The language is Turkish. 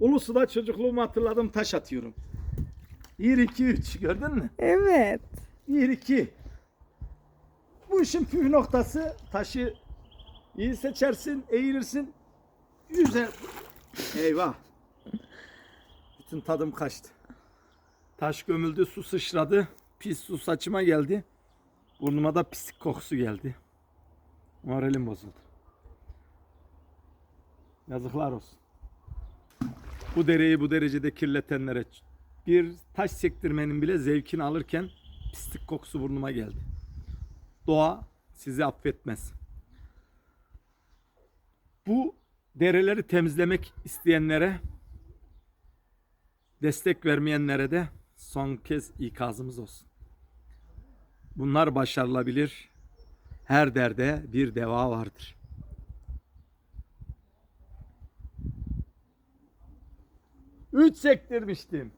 Ulusu'da çocukluğumu hatırladım taş atıyorum. 1 2 3 gördün mü? Evet. 1 2. Bu işin püf noktası taşı iyi seçersin, eğilirsin. Yüze Eyvah. Bütün tadım kaçtı. Taş gömüldü, su sıçradı. Pis su saçıma geldi. Burnuma da pislik kokusu geldi. Moralim bozuldu. Yazıklar olsun. Bu dereyi bu derecede kirletenlere bir taş sektirmenin bile zevkini alırken pislik kokusu burnuma geldi. Doğa sizi affetmez. Bu dereleri temizlemek isteyenlere destek vermeyenlere de son kez ikazımız olsun. Bunlar başarılabilir. Her derde bir deva vardır. Üç sektirmiştim.